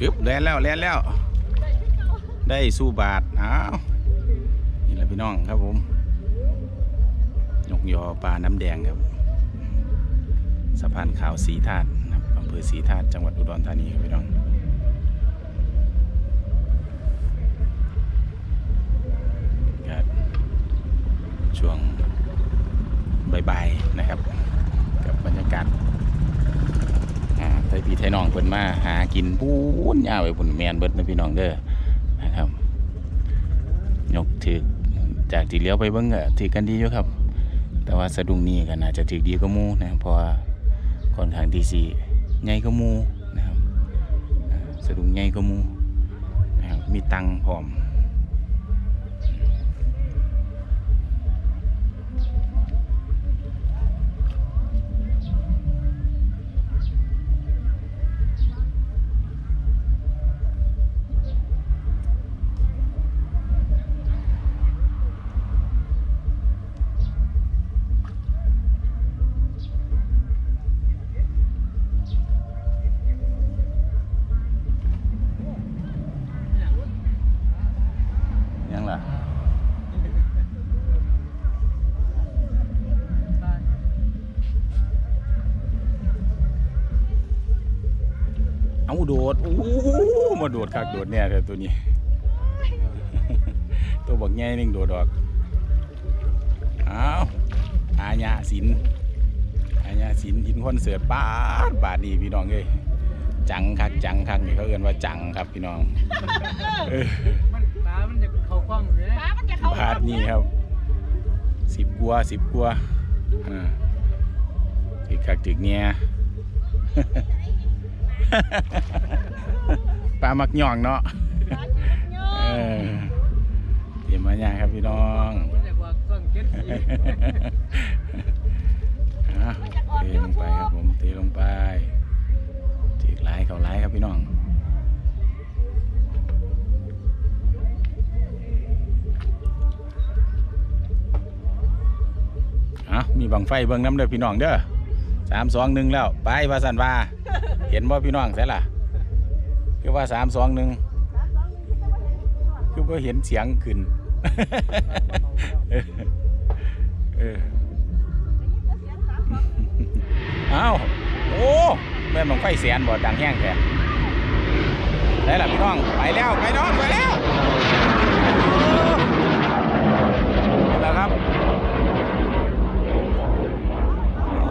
อึบแล่นแล้วแล่นแล้ว ได้สู้บาทอ้าวนี่แหละพี่น้องครับผมนกยอปลาน้ำแดงครับสะพานขาวสีธาตุอำเภอสีธาตุจังหวัดอุดรธานีครับพี่น้องช่วงบ่ายๆนะครับ กับบรรยากาศ อ่าไทยพี่ไทยน้องเพิ่นมาหากินปูนยาวไปพุ่นแมนเบิดนะพี่น้องเด้อนะครับยกถือจากที่เลี้ยวไปเบิ่งก็ถือกันดีอยู่ครับ แต่ว่าสะดุ้งนี้ก็น่าจะถือดีก็มูนะครับเพราะว่าค่อนข้างที่สิใหญ่ก็มูนะครับสะดุ้งใหญ่ก็มูนะครับมีตังค์พร้อม ดดโอ้มาโดดคักโดดเนี่ยเดี๋ยวตัวนี้ ตัวบักแง่นึงโดดออกเอาอาญาสินอาญาสินอินคอนเสิร์ตบาทบาทนี่พี่น้องเอ้ยจังคักจังคักนี่เขาเอิ้นว่าจังครับพี่น้องเออมันตามันจะเข้ากล้องอยู่เลยฟ้ามันจะเข้าบาทนี่ครับสิบกัวาสิบกัวาอ่าถึกคักถึกเนี่ย ปลามักย่องเนาะเออเตรียมมาอย่างครับพี่น้องมันจะว่ากล้องเจ็ดสีอะเทลงไปครับผมเทลงไปจีกหลายเขาหลายครับพี่น้องอะมีบังไฟเบิ่งน้ำเด้อพี่น้องเด้อสามสองหนึ่งแล้ว ไปว่าสันว่า เห็นบ่พี่น้องใช่ล่ะ คือว่าสามสองหนึ่งคือว่าเห็นเสียงขึ้นเออเอออ้าวโอ้แม่นบังไฟแสนบ่ดังแห้งแท้ได้ล่ะพี่น้อง ไปแล้ว ไปน้อง ไปแล้วนี่แหละครับ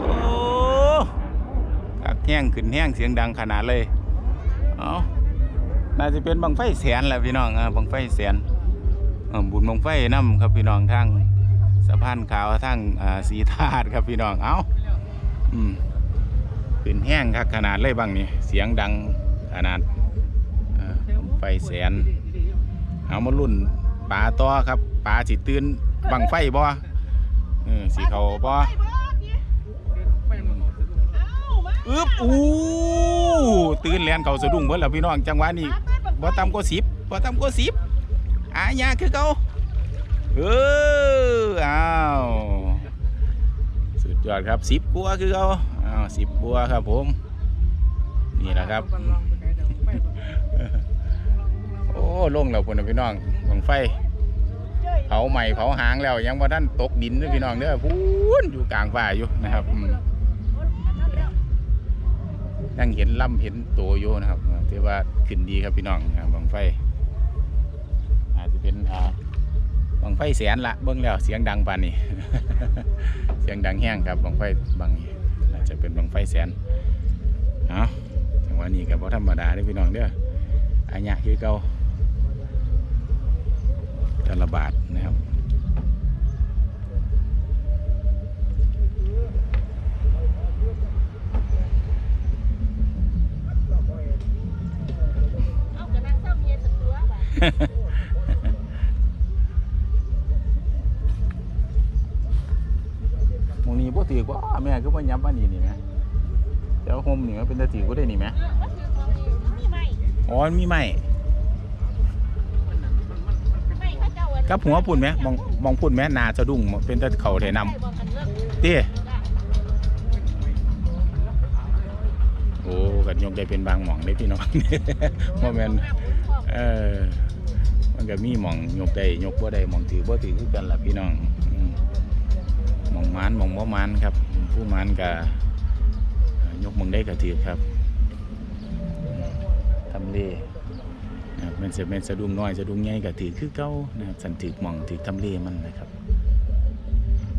โอ้กัก แห้งขึ้นแห้งเสียงดังขนาดเลยเอาน่าจะเป็นบังไฟแสนแหละพี่น้องอ่าบังไฟแสนบุญบังไฟน้ำครับพี่น้องทางสะพานขาวทางสีธาตุครับพี่น้องเอาอืมขึ้นแห้งครับขนาดเลยบ้างนี่เสียงดังขนาดไฟแสนเอามารุ่นปลาต่อครับปลาสิตื่นบังไฟบ่สีเขาบ่ อึ๊บอู้ตื่นแลนเขาสะดุ้งเบิดแล้วพี่น้องจังหวะนี้บ่ต่ำกว่าสิบบ่ต่ำกว่าสิบอาญาคือเขาเอออ้าวสุดยอดครับสิบกัวคือเขาอ้าวสิบกัวครับผม นี่แหละครับมันลองไปไกลเดี๋ยวไปก่อนโอ้ลงแล้วพุ่นพี่น้องบังไฟเผาใหม่เผาหางแล้วยังบ่ทันตกดินด้อพี่น้องเด้อพูนอยู่กลางป่าอยู่นะครับ ยังเห็นลำเห็นโตัวอยู่นะครับถือว่าขึ้นดีครับพี่น้องบังไฟ อาจจะเป็นอ่าบังไฟแสนละเบิ่งแล้วเสียงดังปานนี้เสียงดังแห้งครับบังไฟบังอาจจะเป็นบังไฟแสนเอาจังหวะนี้ก็บ่ธรรมดาเด้พี่น้องเด้ออันยะคือเก่าจะระบาดนะครับ มองนี้บ่ถือว่าแม่คือบ่ยับมานี่นี่แหมแต่ว่าโฮมนี่มันเป็นตะถือบ่ได้นี่แหมเออก็คือของนี่มีไหมอ๋อมีไม้ไม่เขาเจ้าอันกับหัวพุ่นไหมมองมองพุ่นไหมนาสะดุ้งเป็นตะเขาไถนำเรื่องเต้โอ้ก็ยกได้เป็นบางหมองเด้พี่น้องบ่แมนเออ มันก็มีหม่องยกได้ยกบ่ได้หม่องถือบ่ถือคือกันล่ะพี่น้องมหม่องมานหม่องบ่มานครับ ผู้มานก็ยกมองได้ก็ถือครับทำเลนะครับมันจะเป็นสะดุ้งน้อยสะดุ้งใหญ่ก็ถือคือเก่านะครับสันถือมองถือทำเลมันนะครับ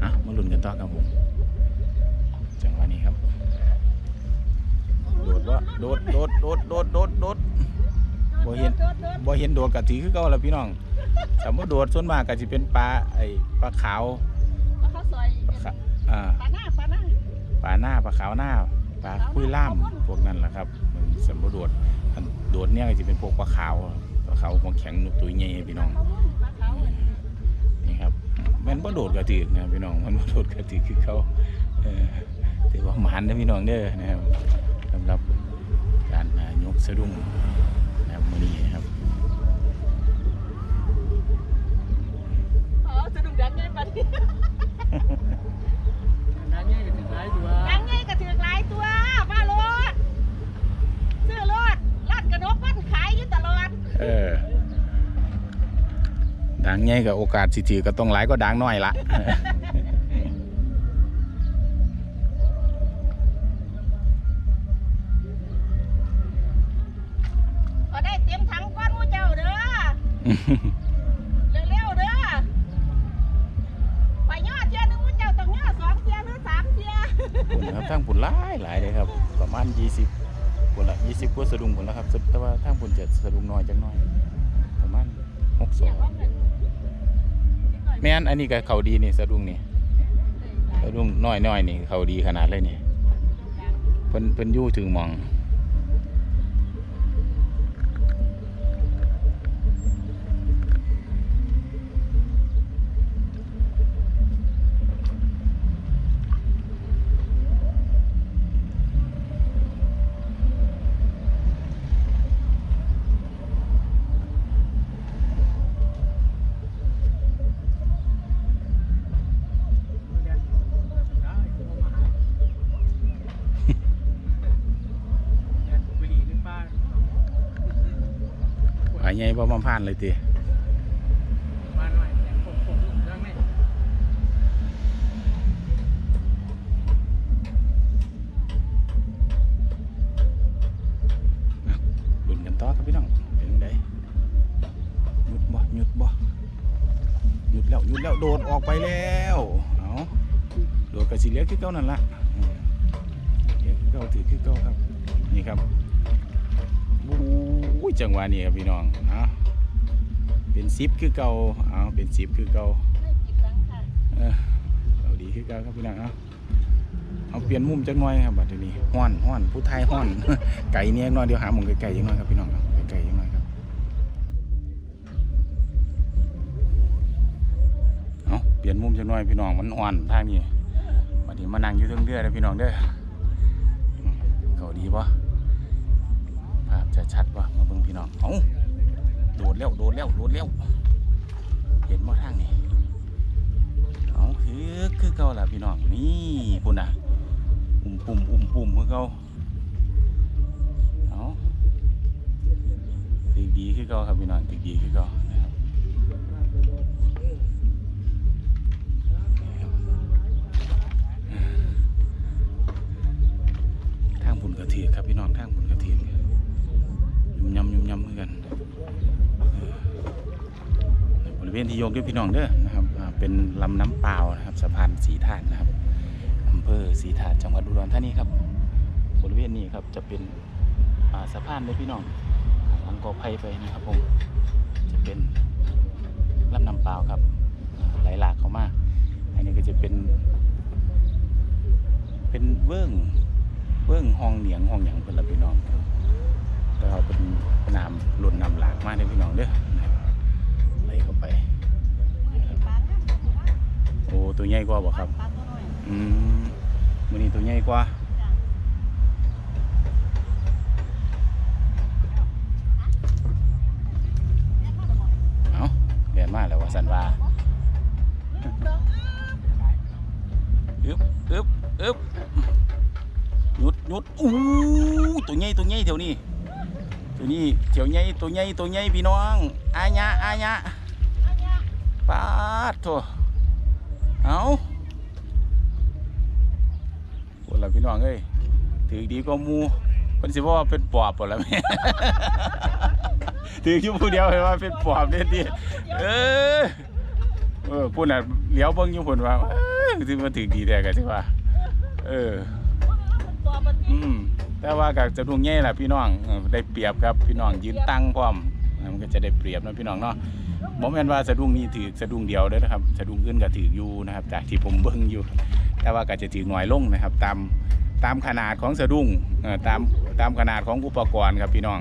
อะมาลุ้นกันต่อครับผมจังหวะนี้ครับโดดว่าโดดโดดโดดโดดโดดโดด บ่เห็นบ่เห็นโดดกะถือคือเก่าแล้วพี่น้องสมมติโดดส่วนมากก็สิเป็นปลาไอ้ปลาขาวเขาซอยปลาขะอ่าปลาหน้าปลาหน้าปลาหน้าปลาขาวหน้าปลาคุยล่ามพวกนั้นแหละครับมันสมมติโดดอันโดดเนี่ยก็สิเป็นพวกปลาขาวปลาขาวหัวแข็งนุกตัวใหญ่พี่น้องปลาม่วงปลาขาวอันนี้นี่ครับแมันบ่โดดกระถือนะพี่น้องมันบ่โดดกระถือคือเขาเออถือว่าหมานนะพี่น้องเด้อนะครับสำหรับการอ่ายกสะดุ้งนะครับ มื้อนี้นะครับอ๋อสะดุ้งดังไงปะนี่น้ำเนี่ยถึงหลายตัวดังไงก็ถือหลายตัวมาโลดซื้อโลดลาดกระดกมันขายอยู่ตลอดเออดังใหญ่กับโอกาสสิถือก็ต้องหลายก็ดังน้อยละ ที่ยปุ่นครับทางปุ่นหลายหลายเลยครับประมาณ 20ปุ่นละ20กว่าสะดุ้งปุ่นแล้วครับแต่ว่าทางปุ่นจะสะดุ้งน้อยจังน้อยประมาณ6เที่ยว่า2เงินแม่นอันนี้ก็เขาดีนี่สะดุ้งนี่สะดุ้งน้อยน้อยนี่เขาดีขนาดเลยนี่เพิ่นเพิ่นอยู่ถึงหมอง ใหญ่บ่มาผ่านเลยติมาหน่อยแสงผมผมเรื่องนี้ลุ้นกันต่อครับพี่น้องเป็นจังหยุดบ่หยุดบ่หยุดแล้วหยุดแล้วโดดออกไปแล้วเอาโดดก็สิเหลือคือเก่านั่นละเหลือคือเก่าถือคือเก่าครับ จังหวะนี้ครับพี่น้องเอาเป็นซิปคือเก่าเอาเป็นซิปคือเก่าได้กินหลังค่ะเออเอาดีคือเก่าครับพี่น้องเอาเอาเปลี่ยนมุมจักหน่อยครับบัดนี้ฮ้อนฮ้อนผู้ไทยฮ้อน ไก่เนี่ยน้อยเดี๋ยวหาหมองไก่ๆจังหน่อยครับพี่น้องครับไก่ๆจังหน่อยครับเอาเปลี่ยนมุมจักหน่อยพี่น้องมันฮ้อนทางนี้บัดนี้มานั่งอยู่เทิงเรือเด้อพี่น้องเด้ออืมเขาดีปะภาพ จะชัดปะมาเบิ่งพี่น้องเอาโดดแล้วโดดแล้วโดดแล้วเห็นบ่ทางนี้เอาคือคือเก่าล่ะพี่น้องนี่ปุ่นน่ะอุ่มปุ่มอุ่มปุ่มคือเก่าเอาตึกดีคือเก่าครับพี่น้องตึกดีคือเก่านะครับทางปุ่นกระเทียครับพี่น้องทางปุ่น มยำยุ่มยำเหมือนกันบริเวณที่โยกด้วยพี่น้องเด้อนะครับเป็นลำน้ำเปล่านะครับสะพานสีถาดนะครับอำเภอสีถาดจังหวัดอุดรธานีครับ บริเวณนี้ครับจะเป็นสะพานเลยพี่น้องหลังกอไผ่ไปนะครับผมจะเป็นลำน้ำเปล่าครับอ่าไหลหลากเข้ามาอันนี้ก็จะเป็น เป็นเวิ้งเวิ้งห้องเหนียงห้องหยังเป็นละพี่น้องครับ แล้วก็เป็นน้ำหล่นน้ำหลากมากเลยพี่น้องเด้อนะครับไหลเข้าไป โอ้ตัวใหญ่กว่าบ่ครับ อืมมื้อนี้ตัวใหญ่กว่าจ้ะเอาแม่นมาแล้วว่าสันว่าอึบอึบอึบหยุดหยุดอู้ตัวใหญ่ตัวใหญ่แถวนี้ ตัวนี้แถวใหญ่ตัวใหญ่ตัวใหญ่พี่น้องอาญะอาญะอันเนี้ยปาดโถเอาพวกเราพี่น้องเอ้ยถือดีก็มูเพิ่นสิว่าเป็นปอบบ่ล่ะแม่ถืออยู่ผู้เดียวเห็นว่าเป็นปอบเด้ติเออเออพุ่นน่ะเหลียวเบิ่งอยู่พุ่นว่าเออสิมาถือดีแท้ก็สิว่าเออตัวมันอืม แต่ว่ากับจะดุงใหญ่ล่ะพี่น้องได้เปรียบครับพี่น้องยืนตั้งพร้อมมันก็จะได้เปรียบนะพี่น้องเนาะบ่แม่นว่าสะดุ้งนี้ถือสะดุ้งเดียวเด้อนะครับสะดุ้งอื่นก็ถืออยู่นะครับ จากที่ผมเบิ่งอยู่ แต่ว่าก็จะถือหน้อยลงนะครับ ตามตามขนาดของสะดุ้งตามตามขนาดของอุปกรณ์ครับพี่น้อง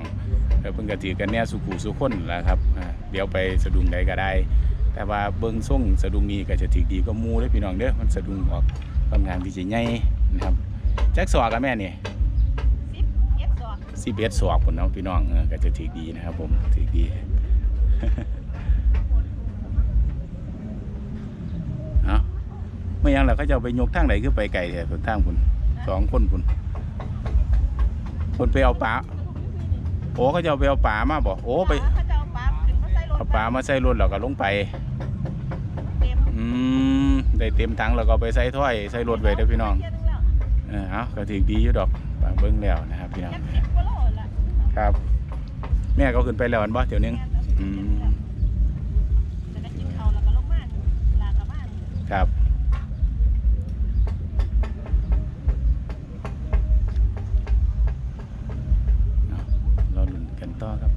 เออเพิ่นก็ถือกันแน่สุขุสุคนแหละครับเดี๋ยวไปสะดุ้งใดก็ได้ แต่ว่าเบิ่งส่งสะดุ้งนี้ก็จะถือดีก็มูเด้พี่น้องเด้อมันสะดุ้งออกค่อนข้างที่จะใหญ่นะครับแจ็คสอกับแม่นี่สิบเอ็ด สองซีเบสสอบผลเนาะพี่น้องเออก็จะถือดีนะครับผมถือดีเอาไม่ยังหรอกเขาจะเอาไปยกทางไหนคือไปไกลแถวทางคุณสองคนคุณคนไปเอาปลาโอ้เขาจะเอาไปเอาปลามาบอกโอ้ไปเขาจะเอาปลาขึ้นมาใส่รถเอาปลามาใส่รถแล้วก็ลงไปเต็มอืมได้เต็มถังแล้วก็เอาไปใส่ถ้อยใส่รถไว้เด้อพี่น้องเที่ยวนึงแล้วเออเอาก็ถือดีอยู่ดอกปลาเบิ้งแล้วนะครับพี่น้อง ครับ แม่ก็ขึ้นไปแล้วอันบ่เดี๋ยวนึงอืมจะได้กินข้าวแล้วก็ลงมาลากลับบ้านครับ เอาเราลุ้นกันต่อครับ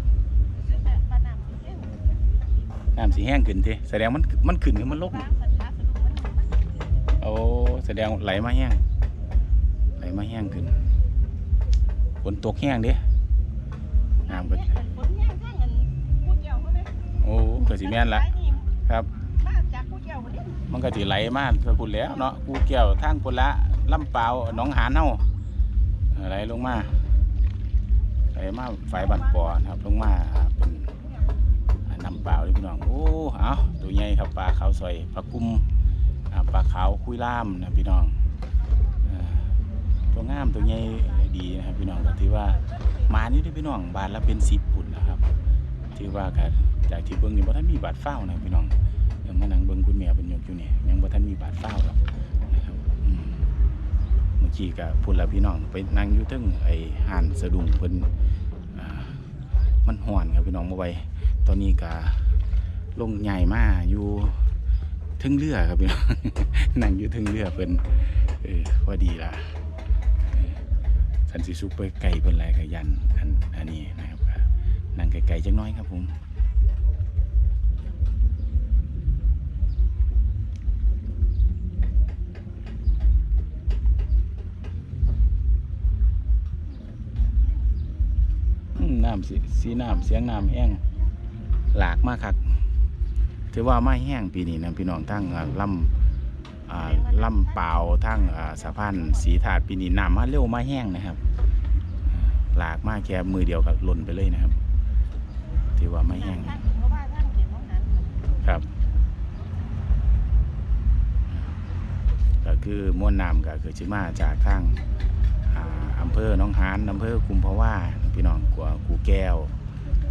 ซื้อแต่ปลาหนามเร็วน้ำสีแห้งขึ้นทีแสดงมันมันขึ้นหรือมันลง ปลาสัตว์ปลาสะดุ้งมันมันโอ้แสดงไหลมาแห้งไหลมาแห้งขึ้นฝนตกแห้งเดิ สิแม่นละครับมาจากผู้เจ้าคนนี้มันก็สิไหลมาไปพุ่นแหล้วเนาะกูเกี่ยวทางพุ่นละลำเปล่าวหนองหานเฮาเออไหลลงมาไหลมาฝ่ายบันปอนะครับลงมาเป็นอ่าน้ำเปล่าเลยพี่น้องโอ้เอาตัวใหญ่ครับปลาขาวซอยปลากุ้มอ่าปลาขาวคุยล่ามนะพี่น้องเออตัวงามตัวใหญ่ดีนะครับพี่น้องก็ถือว่ามานี่ได้อพี่น้องบาทละเป็นสิบปุ่นนะครับถือว่าก็ จากที่เบิ่งนี่บ่ทันมีบาทเฝ้านะพี่น้องเดี๋ยวมานั่งเบิ่งคุณแม่เป็นยกอยู่เนี่ยยังบ่ทันมีบาดเฝ้าหรอกนะครับเมื่อกี้ก็พูดแล้วพี่น้องไปนั่งอยู่เทึงไอ้ห่านสะดุ้งเพิ่นมันฮ้อนครับพี่น้องบ่ไหตอนนี้ก็ลงใหญ่มากอยู่ทึงเรือครับพี่น้องนั่งอยู่ทึงเรือเพิ่นเออพอดีล่ะสันสิสุกไปไกลเพิ่นหลายก็ยันอันอันนี้นะครับนั่งไกลๆจักหน้อยครับผมำสีสีน้ำเสียงน้ำแห้งหลากมากครับถือว่าไม่แห้งปีนี้นะพี่น้องทั้งลำลำเปล่าทั้งสะพานสีถาดปีนี้น้ำมาเร็วมาแห้งนะครับ หลากมากแค่มือเดียวกับล่นไปเลยนะครับถือว่าไม่แห้งครับก็คือมวลน้ำก็คือชิมาจากทางอำเภอหน้องหานอำเภอกุมภาวา พี่น้องกัวกูแก้ว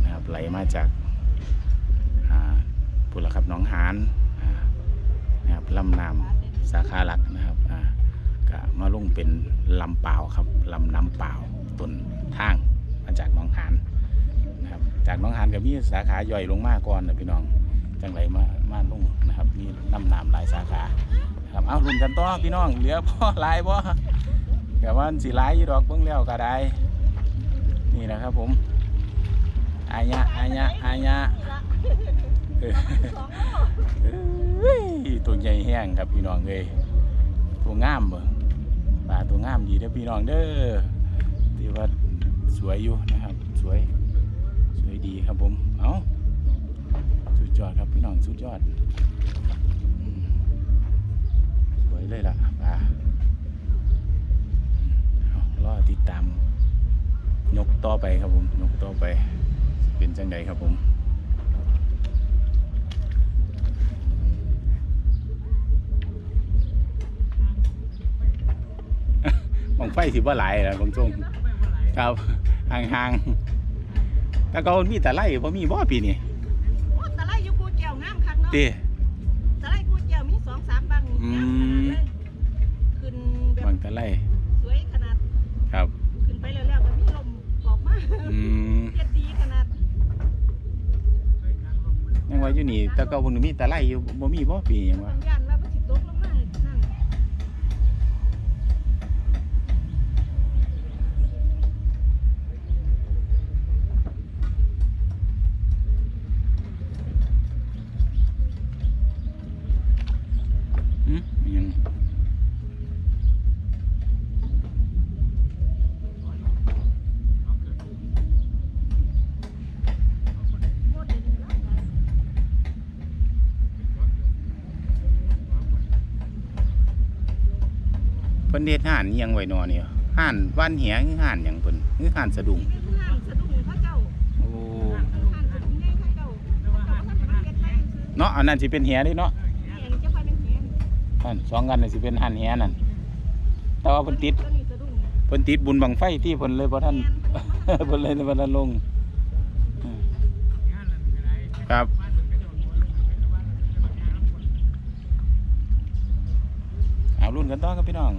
นะครับไหลมาจากอ่าพุนละครับหน้องหานนะครับลำน้ำสาขาหลักนะครับก็มาลงเป็นลำเปล่าครับลำน้ำเปล่าต้นทางมาจากหน้องหานนะครับจากหน้องหานก็มีสาขาย่อยลงมาก่อนนะพี่น้องจังไรมามาลงนะครับมีน้ำน้ำหลายสาขาครับเอารุ่นกันต่อพี่น้องเหลือพ่อหลายบ่แต่ว่าสิหลายอยู่ดอกเบิ่งแล้วก็ได้ นี่นะครับผมอายะอายะอายะตัวใหญ่แห้งครับพี่น้องเอ้ยตัวงามบ่ปลาตัวงามดีเด้อพี่น้องเด้อที่ว่าสวยอยู่นะครับ สวย สวยดีครับผม เอาสุดยอดครับพี่น้องสุดยอด สวยเลยล่ะปลาเอารอติดตาม ยกต่อไปครับผมยกต่อไปเป็นจังใดครับผมบังไฟสิบ่หลายล่ะบางช่วงครับห่างๆแต่ก็มีแต่ไล่บ่มีบ่ปีนี้โอ้ตะไลอยู่กูเจียวงามคักเนาะ แต่ก็เพิ่นมีแต่ไล่อยู่บ่มีบ่ปีอย่างย่านว่ามันสิตกลงมานั่น หึอิหยัง โคตรดีหลายหลาย เพิ่นเฮ็ดห่านอิหยังไว้หนอนี่ห่านว่านแหคือห่านหยังเพิ่นคือห่านสะดุ้งนี่เป็นห้างสะดุ้งพระเจ้าโอ้ห้างสะดุ้งใหญ่พระเจ้าพระเจ้าท่านมาเฮ็ดให้ซื้อเนาะอันนั้นสิเป็นแหเด้เนาะนี่อันนี้จะค่อยเป็นแหนอันสองกันนี่สิเป็นห่านแหนั่นแต่ว่าเพิ่นติดตัวนี้สะดุ้งเพิ่นติดบุญบังไฟที่เพิ่นเลยบ่ทันเพิ่นเลยบ่ทันลงอืมครับ เอารุ่นกันต่อครับพี่น้อง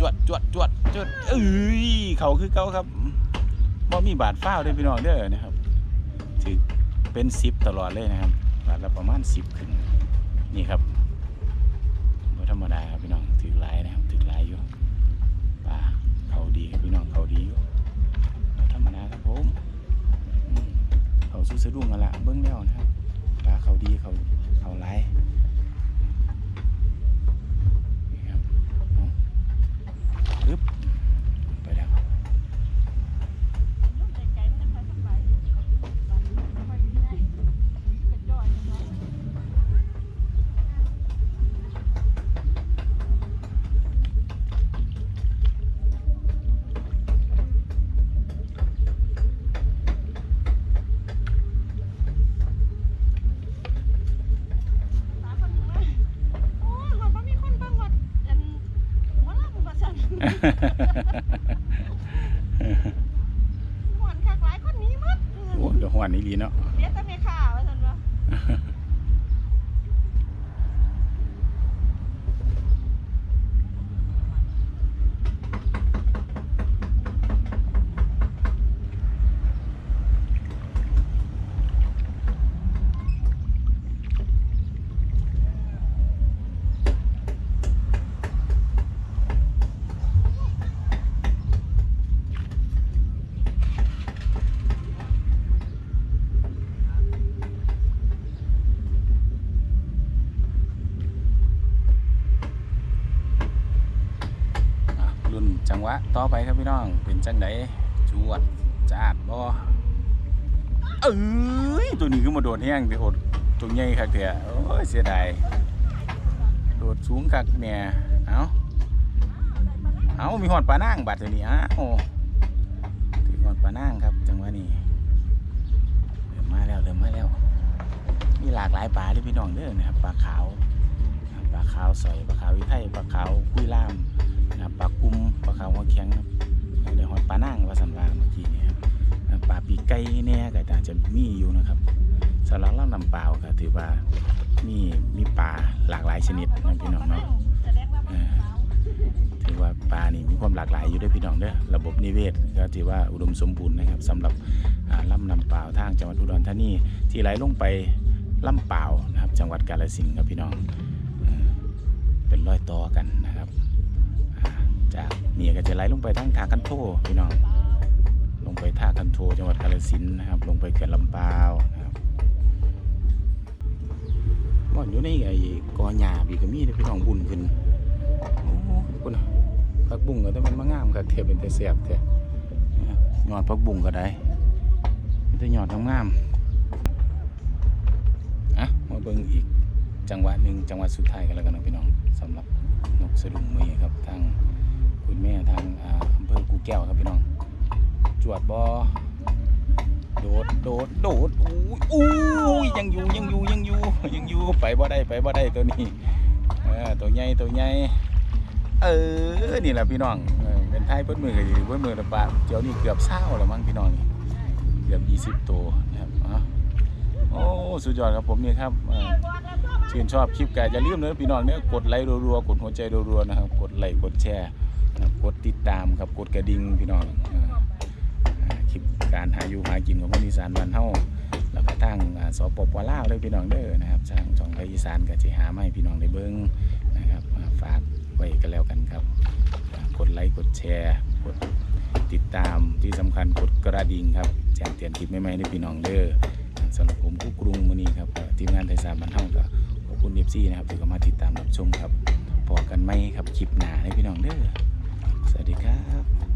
จวดจวดจวดจวดเอ้ยเขาคือเก่าครับบ่มีบาดฟ้าเด้พี่น้องเด้อนะครับถือเป็น10ตลอดเลยนะครับ บาทละประมาณ10ขึ้น นี่ครับบ่ธรรมดาครับพี่น้องถือหลายนะครับถือหลายอยู่ปลาเขาดีครับพี่น้องเขาดีอยู่บ่ธรรมดาครับผมเขาสู้สะดุ้งกันละเบิ่งแล้วนะครับปลาเขาดีเขาเขาหลาย ว่าซั่นม่วนคักหลายคนหนี้หมดโอ้เดี๋ยวหวานนี่ดีเนาะเดี๋ยวแต่แม่ค้าว่าซั่นว่าอะรุ่น จังหวะต่อไปครับพี่น้อง เป็นจังไดจวดจาดบ่เอ้ยตัวนี้คือมาโดดแห้งไปอดตัวใหญ่คักเถอะโอ้ยเสียดายโดดสูงคักเนี่ยเอาเอามีหอดปลานางบัดตัวนี้อ้าวถือหอดปลานางครับ จังหวะนี้เริ่มมาแล้วเริ่มมาแล้วมีหลากหลายปลาที่พี่น้องเด้อนะครับปลาขาวปลาขาวสอยปลาขาววิไทยปลาขาวคุยล่าม นะครับปลากุ้มปลาขาวหัวแข็งครับเดี๋ยวหอยปลานั่งว่าสันวาเมื่อกี้นี่ครับปลาปีกไก่เนี่ยก็อาจจะมีอยู่นะครับสำหรับลำน้ำเปล่าก็ถือว่ามีมีปลาหลากหลายชนิดนะพี่น้องเนาะแสดงว่ามันสาวถือว่าปลานี่มีความหลากหลายอยู่ด้วยพี่น้องเด้อระบบนิเวศก็ถือว่าอุดมสมบูรณ์นะครับสำหรับอ่าลำน้ำเปล่าทางจังหวัดอุดรธานีที่ไหลลงไปลำเปล่านะครับจังหวัดกาฬสินธุ์ครับพี่น้องเป็นร้อยต่อกันนะครับ จากนี่ก็จะไหลลงไปทางทางกันโทพี่น้อง ลงไปท่ากันโทจังหวัดกาฬสินธุ์นะครับ ลงไปเขื่อนลำปาวนะครับบ่อนอยู่ในไอ้กอหญ้าพี่ก็มีเลยพี่น้องบุญขึ้นโอ้คุณผักบุ้งก็ต้องมันมางามครับเทียบเป็นแต่เสียบแท้นะยอดผักบุ้งก็ได้มีแต่ยอดงามอะมาเบิ่งอีกจังหวะหนึ่งจังหวะสุดท้ายกันแล้วกันนะพี่น้องสำหรับนกสะดุ้งมือครับทาง คุณแม่ทางอาำเภอกูแก้วครับพี่น้อง จวดบอโดดโดดโดดอู้ยยังอยู่ยังอยู่ยังอยู่ยังอยู่ไปบ่ได้ไปบ่ได้ตัวนี้ตัวใหญ่ตัวใหญ่เออนี่แหละพี่น้องเป็นทายเพิ่นมือก็สิเพิ่นมือละปะเดี๋ยวนี้เกือบเศร้าแล้วมั้งพี่น้องนี่เกือบ20ตัวนะครับอ๋อโอ้สุดยอดครับผมนี่ครับชื่นชอบคลิปก็อย่าลืมเนอะพี่น้องเนี่ยกดไลค์รัวๆกดหัวใจรัวๆนะครับ กดไลค์กดแชร์ กดติดตามครับกดกระดิ่งพี่น้องอคลิปการหาอยู่หากินของคนอีสานบ้านเฮาแล้วก็ทางอ่าสปปลาวเลยพี่น้องเด้อนะครับทางช่องไทยอีสานก็สิหามาให้พี่น้องได้เบิ่งนะครับฝากไว้กันแล้วกันครับ กดไลค์กดแชร์กดติดตามที่สำคัญกดกระดิ่งครับแจ้งเตือนคลิปใหม่ๆให้พี่น้องเด้อสำหรับผมกุ๊กกรุงมือนี้ครับทีมงานไทยสามบ้านเฮาก็ขอบคุณเอฟซีนะครับที่เข้ามาติดตามรับชมครับพอกันไหมครับคลิปหน้าให้พี่น้องเด้อ สวัสดีครับ